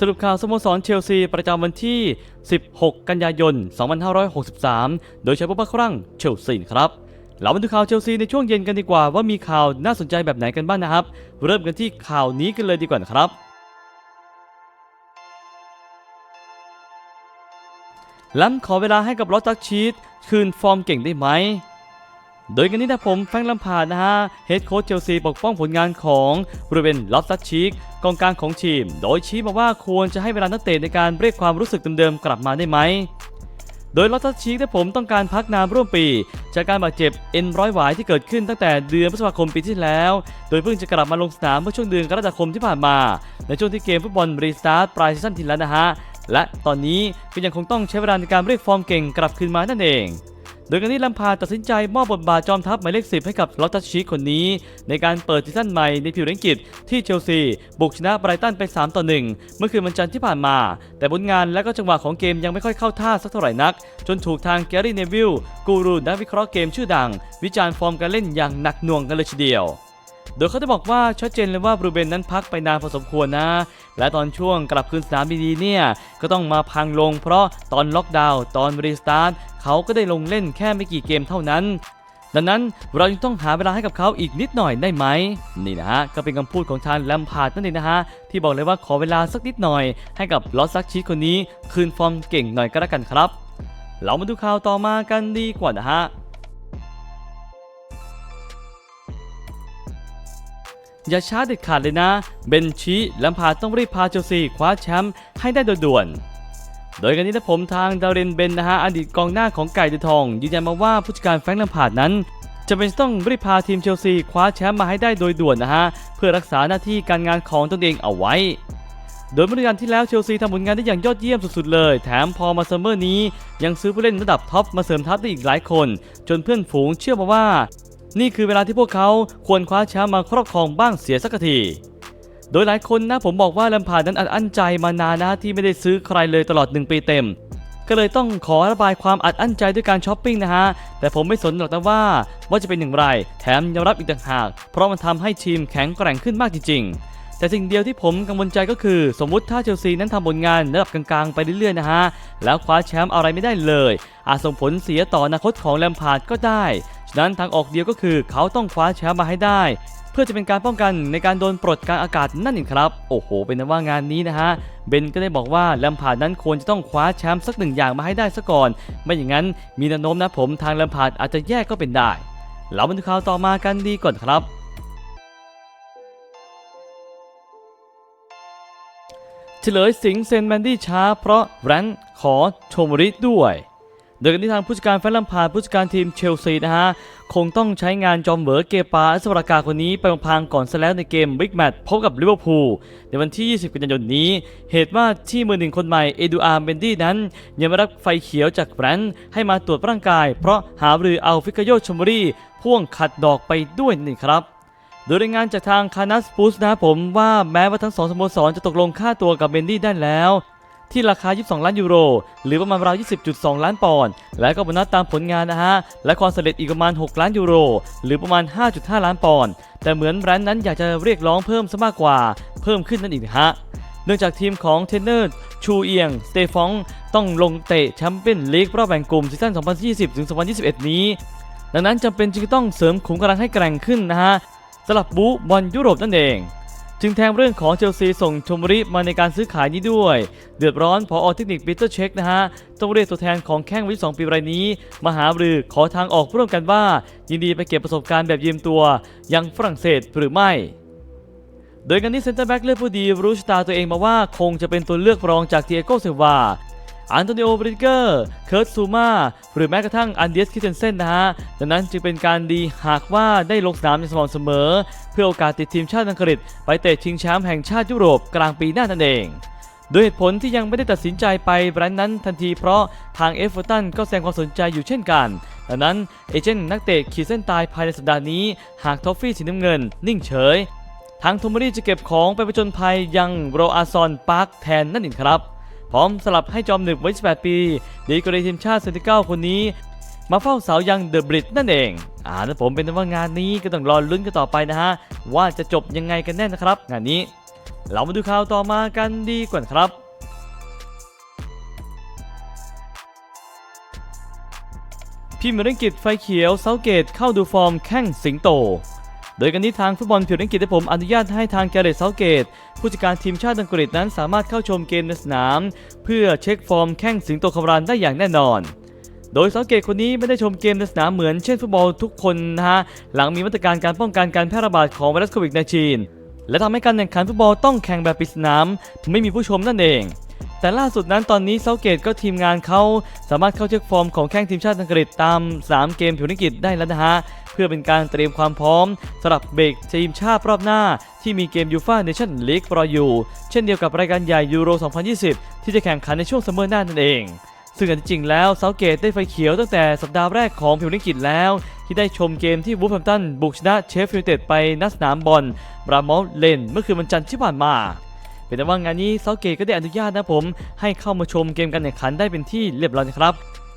สรุปข่าวสโมสรเชลซีประจำวันที่ 16 กันยายน 2563 โดยใช้ผู้บัครั่งเชลซีครับเรามาดูข่าวเชลซีในช่วงเย็นกันดีกว่าว่ามีข่าวน่าสนใจแบบไหนกันบ้างนะครับ เริ่มกันที่ข่าวนี้กันเลยดีกว่าครับล้ำขอเวลาให้กับลอตตักชีตคืนฟอร์มเก่งได้ไหม โดยกันนี้นะผมแฟงลัมพาดนะฮะเฮดโค้ชเชลซีปกป้องผลงานของบริเวนลอฟตัชชิกกองกลางของทีม โดยชี้มาว่าควรจะให้เวลานักเตะในการเรียกความรู้สึกเดิมๆกลับมาได้ไหมโดยลอตตัชชิกนะผมต้องการพักนานร่วมปี จากการบาดเจ็บเอ็นร้อยหวายที่เกิดขึ้นตั้งแต่เดือนพฤษภาคมปีที่แล้ว โดยเพิ่งจะกลับมาลงสนามเมื่อช่วงเดือนกรกฎาคมที่ผ่านมา ในช่วงที่เกมฟุตบอลรีสตาร์ทปลายซีซั่นที่แล้วนะฮะ และตอนนี้ก็ยังคงต้องใช้เวลาในการเรียกฟอร์มเก่งกลับคืนมานั่นเอง โดยการที่ลัมพาตัดสินใจมอบบทบาทจอมทัพหมายเลขสิบให้กับลอตตัชชีคนนี้ ในการเปิดซีซั่นใหม่ในผิวอังกฤษที่เชลซี บุกชนะไบรตันไป 3 ต่อ 1 เมื่อคืนวันจันทร์ที่ผ่านมา แต่ผลงานและก็จังหวะของเกมยังไม่ค่อยเข้าท่าสักเท่าไหร่นัก จนถูกทางแกรี่เนวิลกูรูนักวิเคราะห์เกมชื่อดัง วิจารณ์ฟอร์มการเล่นอย่างหนักหน่วงกันเลยทีเดียว โดยเขาได้บอกว่าชัดเจนเลยว่าบรูเบนนั้นพักไปนานพอสมควรนะ และตอนช่วงกลับคืนสนามดีๆเนี่ย ก็ต้องมาพังลงเพราะตอนล็อกดาวน์ตอนรีสตาร์ทเขาก็ได้ลงเล่นแค่ไม่กี่เกมเท่านั้น ดังนั้นเรายังต้องหาเวลาให้กับเขาอีกนิดหน่อยได้ไหม นี่นะฮะ ก็เป็นคำพูดของทางแลมพาร์ดนั่นเองนะฮะ ที่บอกเลยว่าขอเวลาสักนิดหน่อย ให้กับลอสซักชีคนนี้ คืนฟอร์มเก่งหน่อยก็แล้วกันครับ เรามาดูข่าวต่อมากันดีกว่านะฮะ อย่าช้าเด็ดขาดเลยนะ เบนชีแลมพาต้องรีบพาเชลซีคว้าแชมป์ให้ได้โดยด่วน โดยกันนี้นะผมทางดารินเบนนะฮะอดีตกองหน้าของไก่เดือทอง ยืนยันมาว่าผู้จัดการแฟรงค์แลมพาดนั้นจะเป็นต้องรีบพาทีมเชลซีคว้าแชมป์มาให้ได้โดยด่วนนะฮะเพื่อรักษาหน้าที่การงานของตนเองเอาไว้ โดยเมื่อเดือนที่แล้วเชลซีทำผลงานได้อย่างยอดเยี่ยมสุดๆเลย แถมพอมาซัมเมอร์นี้ ยังซื้อผู้เล่นระดับท็อปมาเสริมทัพได้อีกหลายคน จนเพื่อนฝูงเชื่อมาว่า นี่คือเวลาที่พวกเขาควรคว้าแชมป์มาครอบครองบ้างเสียสักที โดยหลายคนนะผมบอกว่าลำพาร์ดนั้นอัดอั้นใจมานานนะที่ไม่ได้ซื้อใครเลยตลอด 1 ปีเต็ม ก็เลยต้องขอระบายความอัดอั้นใจด้วยการช้อปปิ้งนะฮะ แต่ผมไม่สนหรอกนะว่า ว่าจะเป็นอย่างไร แถมยอมรับอีกต่างหาก เพราะมันทำให้ทีมแข็งแกร่งขึ้นมากจริงๆ แต่สิ่งเดียวที่ผมกังวลใจก็คือ สมมุติถ้าเชลซีนั้นทำผลงานระดับกลางๆ ไปเรื่อยๆนะฮะ แล้วคว้าแชมป์อะไรไม่ได้เลย อาจส่งผลเสียต่ออนาคตของแลมพาร์ดก็ได้ ฉะนั้นทางออกเดียวก็คือเขาต้องคว้าแชมป์มาให้ได้ เพื่อจะเป็นการป้องกันในการโดนปลดกลางอากาศนั่นเองครับ โอ้โห เป็นว่างานนี้นะฮะเบนก็ได้บอกว่าแลมพาร์ดนั้นควรจะต้องคว้าแชมป์สักหนึ่งอย่างมาให้ได้ซะก่อน ไม่อย่างนั้นมีแนวโน้มนะผมทางแลมพาร์ดอาจจะแย่ก็เป็นได้เรามาดูข่าวต่อมากันดีก่อนครับ ฉลยสิงเซนแมนดี้ช้า เพราะแรนท์ขอโชมริด้วย โดยกันที่ทางผู้จัดการแฟนลัมพาผู้จัดการทีมเชลซีนะฮะ คงต้องใช้งานจอมเหวอเกปาอัสวรากาคนนี้ไปพลางก่อนซะแล้วในเกมบิ๊กแมตช์พบกับลิเวอร์พูลในวันที่ 20 กันยายนนี้ เหตุว่าที่มือหนึ่งคนใหม่เอดูอาร์เบนดี้นั้น ยังไม่รับไฟเขียวจากแบรนท์ให้มาตรวจร่างกาย เพราะหารือเอาฟิกาโยชมรีพ่วงขัดดอกไปด้วยนี่ครับ โดยรายงานจากทางคานัสปูสนะครับผมว่าแม้ว่าทั้งสองสโมสรจะตกลงค่าตัวกับเบนดี้ได้แล้ว ที่ราคา 22 ล้านยูโร หรือประมาณราว 20.2 ล้านปอนด์และก็โบนัสตามผลงานนะฮะ และความสำเร็จอีกประมาณ 6 ล้านยูโร หรือประมาณ 5.5 ล้านปอนด์แต่เหมือนแบรนด์นั้นอยากจะเรียกร้องเพิ่มซะมากกว่า เพิ่มขึ้นนั่นเองฮะเนื่องจากทีมของเทนเนอร์ชูเอียงสเตฟองต้องลงเตะแชมเปี้ยนลีกรอบแบ่งกลุ่มซีซั่น 2020-2021 นี้ ดังนั้นจำเป็นจึงต้องเสริมขุมกำลังให้แกร่งขึ้นนะฮะ สลับบูบอลยุโรปนั่นเอง จึงแทงเรื่องของเชลซีส่งชมบรีมาในการซื้อขายนี้ด้วย เดือดร้อนพออเทคนิคปีเตอร์เช็คนะฮะต้องเรียกตัวแทนของแข้งวัย2ปีรายนี้ มาหารือขอทางออกร่วมกันว่า ยินดีไปเก็บประสบการณ์แบบยืมตัวยังฝรั่งเศสหรือไม่โดยกันนี้เซนเตอร์แบ็กเลือกผู้ดีรู้ชะตาตัวเองมาว่าคงจะเป็นตัวเลือกรองจากเทียโกเซวา อันโตนิโอบริเกอร์ เคิร์ตซูมาหรือแม้กระทั่งอันเดียสคิเทนเซนนะฮะ ดังนั้นจึงเป็นการดีหากว่าได้ลงสนามอย่างสม่ำเสมอ เพื่อโอกาสติดทีมชาติอังกฤษ ไปเตะชิงแชมป์แห่งชาติยุโรปกลางปีหน้านั่นเองโดยเหตุผลที่ยังไม่ได้ตัดสินใจไปแบรนด์นั้นทันทีเพราะทางเอฟเวอร์ตันก็แสดงความสนใจอยู่เช่นกัน ดังนั้นเอเจนต์นักเตะขีดเส้นตายภายในสัปดาห์นี้ หากทอฟฟี่สีน้ำเงิน นิ่งเฉย ทางโทมอรี่จะเก็บของไปผจญภัยยังโรอาซอนปาร์คแทนนั่นเองครับ พร้อมสลับให้จอมหนึ่งวัย18 ปี ดีกรีทีมชาติเซนติเก้าคนนี้ มาเฝ้าเสายังเดอะบริดนั่นเองอ่านะผมเป็นว่างานนี้ก็ต้องรอลุ้นกันต่อไปนะฮะ ว่าจะจบยังไงกันแน่นะครับ งานนี้ เรามาดูข่าวต่อมากันดีกว่าครับพี่มริงกิตไฟเขียวเซาเกตเข้าดูฟอร์มแข้งสิงโต โดยกันนี้ทางฟุตบอลผิวอังกฤษได้ผมอนุญาตให้ทางแกเรตเซาเกต ผู้จัดการทีมชาติอังกฤษนั้นสามารถเข้าชมเกมในสนาม เพื่อเช็คฟอร์มแข้งสิงโตคำรานได้อย่างแน่นอนโดยเซาเกตคนนี้ไม่ได้ชมเกมในสนามเหมือนเช่นฟุตบอลทุกคนนะฮะ หลังมีมาตรการการป้องกันการแพร่ระบาดของไวรัสโควิด -19 และทำให้การแข่งขันฟุตบอลต้องแข่งแบบปิดสนาม ไม่มีผู้ชมนั่นเอง แต่ล่าสุดนั้นตอนนี้เซาเกตก็ทีมงานเขาสามารถเข้าเช็คฟอร์มของแข้งทีมชาติอังกฤษตาม 3 เกมผิวนิกิจได้แล้วนะฮะเพื่อเป็นการเตรียมความพร้อมสำหรับเบรกทีมชาติรอบหน้า ที่มีเกมยูฟ่าเนชั่นลีกรออยู่ เช่นเดียวกับรายการใหญ่ยูโร 2020 ที่จะแข่งขันในช่วงซัมเมอร์หน้านั่นเองซึ่งอันจริงแล้วเซาเกตได้ไฟเขียวตั้งแต่สัปดาห์แรกของผิวนิกิจแล้ว ที่ได้ชมเกมที่วูฟแฮมป์ตันบุกชนะเชฟฟิลด์ยูไนเต็ดไปณสนามบอลบรามอลเลนเมื่อคืนวันจันทร์ที่ผ่านมา เป็นแต่ว่างานนี้เซาเกตก็ได้อนุญาตนะผม ให้เข้ามาชมเกมการแข่งขันได้เป็นที่เรียบร้อยนะครับ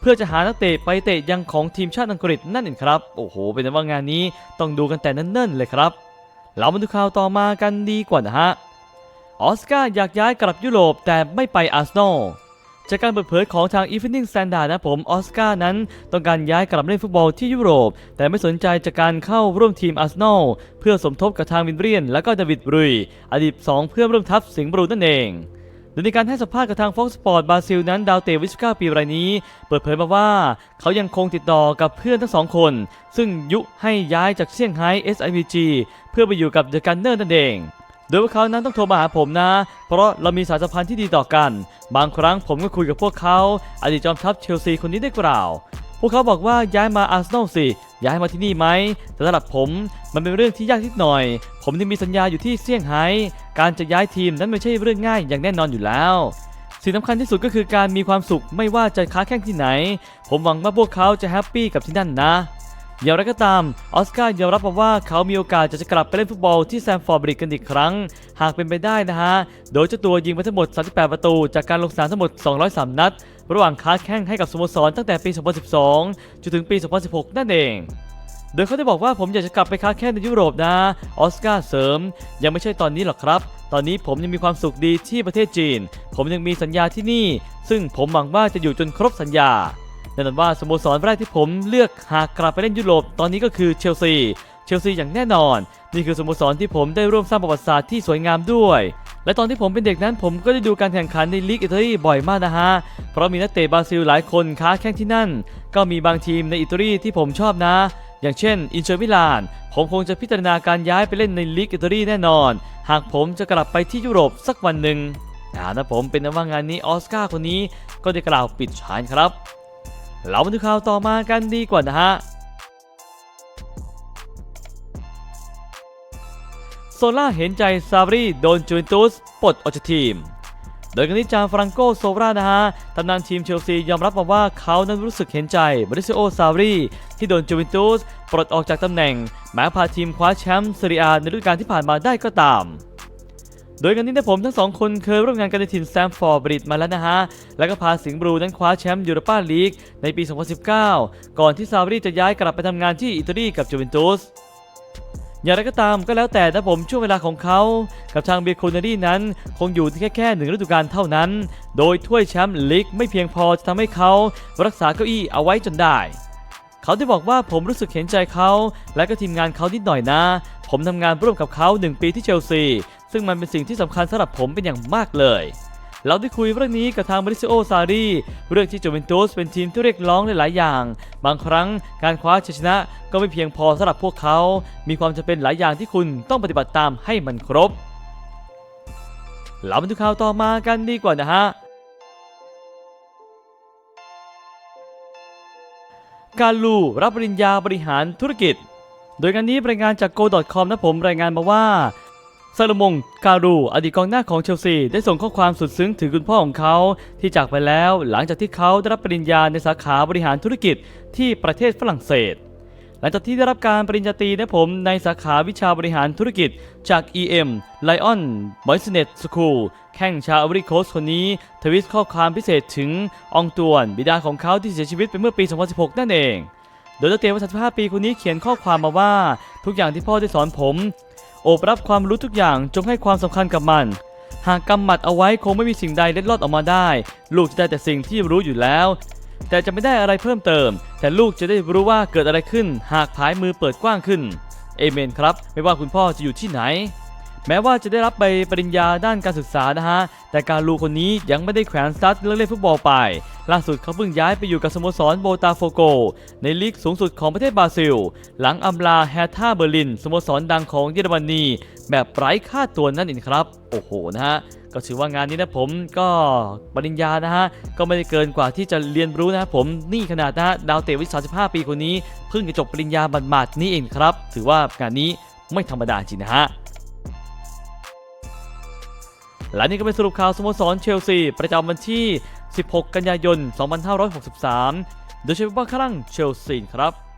เพื่อจะหานักเตะไปเตะยังของทีมชาติอังกฤษนั่นเองครับ โอ้โห เป็นแต่ว่างานนี้ต้องดูกันแต่เนิ่นๆเลยครับ เรามาดูข่าวต่อมากันดีกว่านะฮะ ออสการ์อยากย้ายกลับยุโรปแต่ไม่ไปอาร์เซนอล จากการเปิดเผยของทาง Evening Standard นะผมออสการ์นั้น ต้องการย้ายกลับเล่นฟุตบอลที่ยุโรป แต่ไม่สนใจจากการเข้าร่วมทีมอาร์เซนอลเพื่อสมทบกับทางวินเรียน และก็เดวิดบรุย อดีต 2 เพื่อนร่วมทัพสิงห์บรูนั่นเองโดยในการให้สัมภาษณ์กับทาง Fox Sport บราซิลนั้นดาวเตะวิส19ปีรายนี้ เปิดเผยมาว่า เขายังคงติดต่อกับเพื่อนทั้งสองคน ซึ่งยุให้ย้ายจากเซี่ยงไฮ้ SIPG เพื่อไปอยู่กับเดอะกันเนอร์นั่นเอง โดยพวกเขานั้นต้องโทรมาหาผมนะ เพราะเรามีสายสัมพันธ์ที่ดีต่อกัน บางครั้งผมก็คุยกับพวกเขา อดีตจอมทัพเชลซีคนนี้ได้กล่าว พวกเขาบอกว่าย้ายมาอาร์เซนอลสิ ย้ายมาที่นี่ไหม แต่สำหรับผมมันเป็นเรื่องที่ยากนิดหน่อย ผมยังมีสัญญาอยู่ที่เซี่ยงไฮ้ การจะย้ายทีมนั้นไม่ใช่เรื่องง่ายอย่างแน่นอนอยู่แล้วสิ่งสำคัญที่สุดก็คือการมีความสุขไม่ว่าจะค้าแข่งที่ไหน ผมหวังว่าพวกเขาจะแฮปปี้กับที่นั่นนะ อย่างไรก็ตาม ออสการ์ยอมรับมาว่าเขามีโอกาสจะจะกลับไปเล่นฟุตบอลที่แซมฟอร์ดบริดกันอีกครั้ง หากเป็นไปได้นะฮะ โดยเจ้าตัวยิงไปทั้งหมด 38 ประตู จากการลงสนามทั้งหมด 203 นัด ระหว่างค้าแข่งให้กับสโมสรตั้งแต่ปี 2012 จนถึงปี 2016 นั่นเองโดยเขาได้บอกว่าผมอยากจะกลับไปค้าแข่งในยุโรปนะ ออสการ์เสริม ยังไม่ใช่ตอนนี้หรอกครับ ตอนนี้ผมยังมีความสุขดีที่ประเทศจีน ผมยังมีสัญญาที่นี่ ซึ่งผมหวังว่าจะอยู่จนครบสัญญา แน่นอนว่าสโมสรแรกที่ผมเลือกหากกลับไปเล่นยุโรปตอนนี้ก็คือเชลซี เชลซีอย่างแน่นอน นี่คือสโมสรที่ผมได้ร่วมสร้างประวัติศาสตร์ที่สวยงามด้วยและตอนที่ผมเป็นเด็กนั้นผมก็ได้ดูการแข่งขันในลีกอิตาลีบ่อยมากนะฮะ เพราะมีนักเตะบราซิลหลายคนค้าแข่งที่นั่น ก็มีบางทีมในอิตาลีที่ผมชอบนะ อย่างเช่น อินเตอร์มิลาน ผมคงจะพิจารณาการย้ายไปเล่นในลีกอิตาลีแน่นอน หากผมจะกลับไปที่ยุโรปสักวันหนึ่งนะผมเป็นนะว่างานนี้ออสการ์คนนี้ก็ได้กล่าวปิดฉากครับ เรามาดูข่าวต่อมากันดีกว่านะฮะโซล่าเห็นใจซาบรีโดนจูเวนตุสปลดออกจากทีม โดยกันนี้จางฟรังโกโซรานะฮะตำนานทีมเชลซียอมรับมาว่าเขานั้นรู้สึกเห็นใจมาริซิโอซาบรีที่โดนจูเวนตุสปลดออกจากตำแหน่ง แม้พาทีมคว้าแชมป์ซีเรียในฤดูกาลที่ผ่านมาได้ก็ตาม โดยกันนี้นะผมทั้งสองคนเคยร่วมงานกันในทีมแซมฟอร์ดบริดมาแล้วนะฮะ แล้วก็พาสิงห์บลูนั้นคว้าแชมป์ยูโรปาลีกในปี 2019 ก่อนที่ซาบรีจะย้ายกลับไปทำงานที่อิตาลีกับจูเวนตุสอย่างไรก็ตามก็แล้วแต่นะผมช่วงเวลาของเขา กับทางเบียโคนารีนั้น คงอยู่ที่แค่แค่หนึ่งฤดูกาลเท่านั้น โดยถ้วยแชมป์ลีกไม่เพียงพอจะทำให้เขารักษาเก้าอี้เอาไว้จนได้ เขาได้บอกว่าผมรู้สึกเห็นใจเขา และก็ทีมงานเขานิดหน่อยนะ ผมทำงานร่วมกับเขาหนึ่งปีที่เชลซี ซึ่งมันเป็นสิ่งที่สำคัญสำหรับผมเป็นอย่างมากเลยเราได้คุยเรื่องนี้กับทางมาริซิโอซารีเรื่องที่โจเวนตุสเป็นทีมที่เรียกร้องหลาย ๆ อย่าง บางครั้งการคว้าชัยชนะก็ไม่เพียงพอสำหรับพวกเขา มีความจำเป็นหลายอย่างที่คุณต้องปฏิบัติตามให้มันครบ เรามาดูข่าวต่อมากันดีกว่านะฮะ การลูรับปริญญาบริหารธุรกิจ โดยงานนี้รายงานจาก go.com นะผมรายงานมาว่าซาลมงการูอดีตกองหน้าของเชลซี ได้ส่งข้อความสุดซึ้งถึงคุณพ่อของเขา ที่จากไปแล้วหลังจากที่เขาได้รับปริญญาในสาขาบริหารธุรกิจที่ประเทศฝรั่งเศส หลังจากที่ได้รับการปริญญาตรีนะผมในสาขาวิชาบริหารธุรกิจจาก EM Lion Business School แข่งชาวอเวริโคสคนนี้ ทวิตข้อความพิเศษถึงองตวนบิดาของเขาที่เสียชีวิตไปเมื่อปี 2016 นั่นเอง ดยนักเตะวัย35ปีคนนี้เขียนข้อความมาว่า ทุกอย่างที่พ่อได้สอนผม โอบรับความรู้ทุกอย่างจงให้ความสำคัญกับมัน หากกำหมัดเอาไว้คงไม่มีสิ่งใดเล็ดลอดออกมาได้ ลูกจะได้แต่สิ่งที่รู้อยู่แล้ว แต่จะไม่ได้อะไรเพิ่มเติม แต่ลูกจะได้รู้ว่าเกิดอะไรขึ้น หากผายมือเปิดกว้างขึ้นเอเมนครับ ไม่ว่าคุณพ่อจะอยู่ที่ไหนแม้ว่าจะได้รับใบปริญญาด้านการศึกษานะฮะ แต่การลูคนนี้ยังไม่ได้แขวนสตาร์ทเรื่องเล่นฟุตบอลไป ล่าสุดเขาเพิ่งย้ายไปอยู่กับสโมสรโบตาโฟโก ในลีกสูงสุดของประเทศบราซิล หลังอำลาแฮท่าเบอร์ลินสโมสรดังของเยอรมนีแบบไร้ค่าตัวนั่นเองครับ โอ้โหนะฮะก็ถือว่างานนี้นะผมก็ปริญญานะฮะ ก็ไม่ได้เกินกว่าที่จะเรียนรู้นะผมนี่ขนาดนะดาวเตะวิท35 ปีคนนี้ เพิ่งจะจบปริญญาบัดนี่เองครับ ถือว่างานนี้ไม่ธรรมดาจริงนะฮะและนี่ก็เป็นสรุปข่าวสโมสรเชลซี ประจำวันที่ 16 กันยายน 2563 โดยเฉพาะครั้งเชลซีครับ